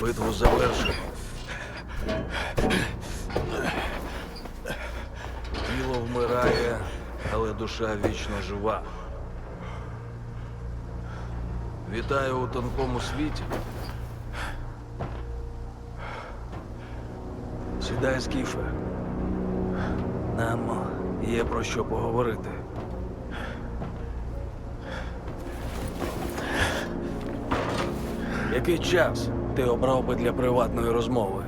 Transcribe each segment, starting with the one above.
Битву завершено. Тіло вмирає, але душа вічно жива. Вітаю у тонкому світі. Сідай, Скіфе. Нам є про що поговорити. Який час ти обрав би для приватної розмови?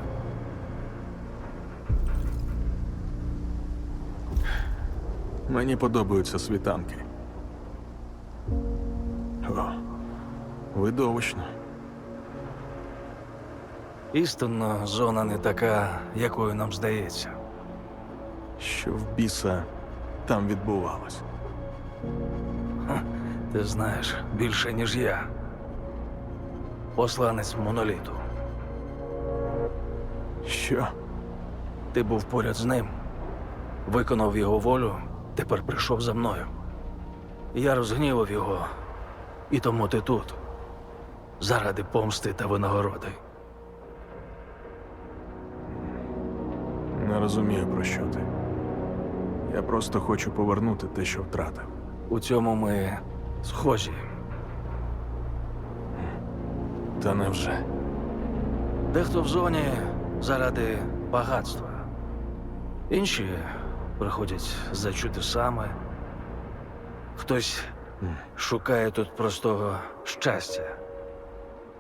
Мені подобаються світанки. О, видовищно. Істинно, зона не така, якою нам здається. Що в біса там відбувалось? Ти знаєш більше, ніж я. Посланець моноліту. Що? Ти був поряд з ним, виконав його волю, тепер прийшов за мною. Я розгнівав його, і тому ти тут. Заради помсти та винагороди. Не розумію, про що ти. Я просто хочу повернути те, що втратив. У цьому ми схожі. Та невже? Дехто в зоні заради багатства. Інші приходять за чудесами. Хтось шукає тут простого щастя,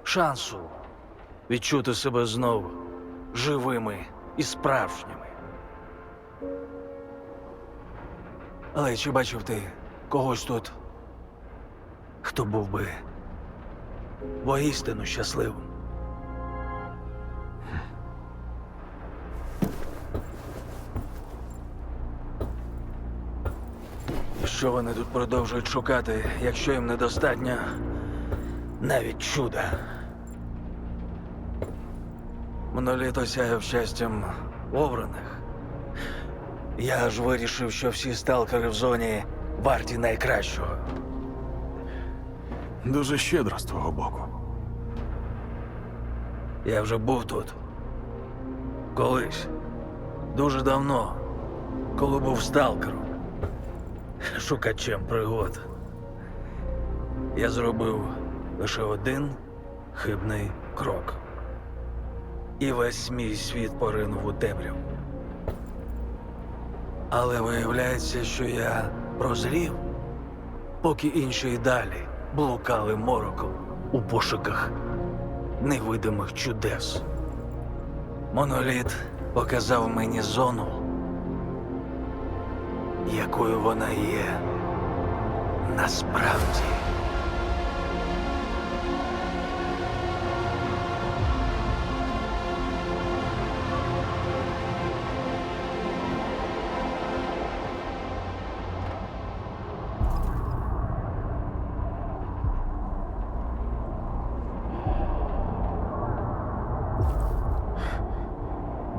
шансу відчути себе знову живими і справжніми. Але чи бачив ти когось тут, хто був би воістину щасливим? Що вони тут продовжують шукати, якщо їм недостатньо навіть чуда? Моноліт осяяв щастям обраних. Я ж вирішив, що всі сталкери в зоні варті найкращого. Дуже щедро з твого боку. Я вже був тут. Колись. Дуже давно, коли був сталкером. Шукачем пригод. Я зробив лише один хибний крок. І весь мій світ поринув у темряву. Але виявляється, що я прозрів, поки інші й далі блукали мороком у пошуках невидимих чудес. Моноліт показав мені зону, якою вона є насправді.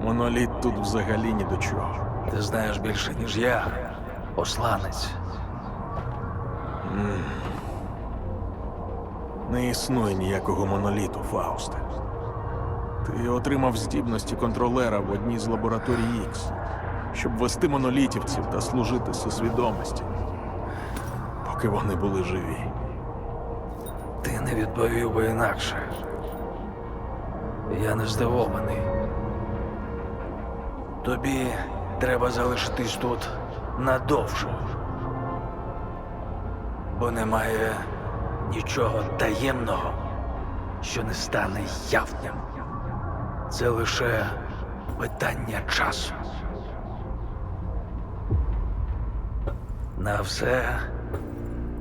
Моноліт тут взагалі ні до чого. Ти знаєш більше, ніж я, посланець. Не існує ніякого моноліту, Фаусте. Ти отримав здібності контролера в одній з лабораторій Ікс, щоб вести монолітівців та служити свідомості, поки вони були живі. Ти не відповів би інакше. Я не здивований. Тобі треба залишитись тут надовше. Бо немає нічого таємного, що не стане явним. Це лише питання часу. На все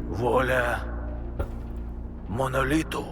воля моноліту.